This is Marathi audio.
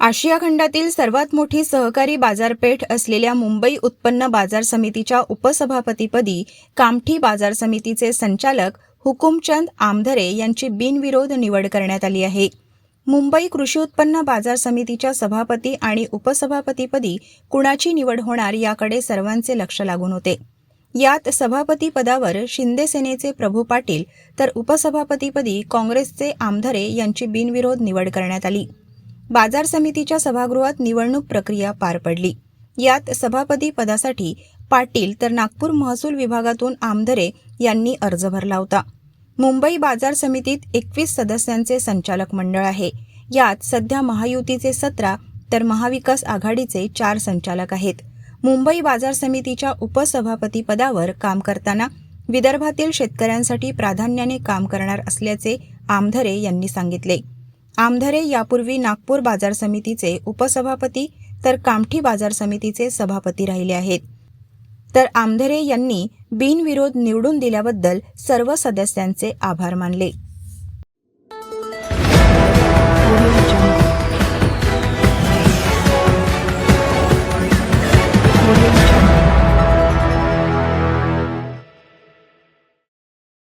आशिया खंडातील सर्वात मोठी सहकारी बाजारपेठ असलेल्या मुंबई उत्पन्न बाजार समितीच्या उपसभापतीपदी कामठी बाजार समितीचे संचालक हुकुमचंद आमधरे यांची बिनविरोध निवड करण्यात आली आहे. मुंबई कृषी उत्पन्न बाजार समितीच्या सभापती आणि उपसभापतीपदी कुणाची निवड होणार याकडे सर्वांचे लक्ष लागून होते. यात सभापती पदावर शिंदे सेनेचे प्रभू पाटील तर उपसभापतीपदी काँग्रेसचे आमधरे यांची बिनविरोध निवड करण्यात आली. बाजार समितीच्या सभागृहात निवडणूक प्रक्रिया पार पडली. यात सभापती पदासाठी पाटील तर नागपूर महसूल विभागातून आमधरे यांनी अर्ज भरला होता. मुंबई बाजार समितीत एकवीस सदस्यांचे संचालक मंडळ आहे. यात सध्या महायुतीचे सतरा तर महाविकास आघाडीचे चार संचालक आहेत. मुंबई बाजार समितीच्या उपसभापती पदावर काम करताना विदर्भातील शेतकऱ्यांसाठी प्राधान्याने काम करणार असल्याचे आमधरे यांनी सांगितले. आमधरे यापूर्वी नागपूर बाजार समितीचे उपसभापती तर कामठी बाजार समितीचे सभापती राहिले आहेत. तर आमधरे यांनी बिनविरोध निवडून दिल्याबद्दल सर्व सदस्यांचे आभार मानले.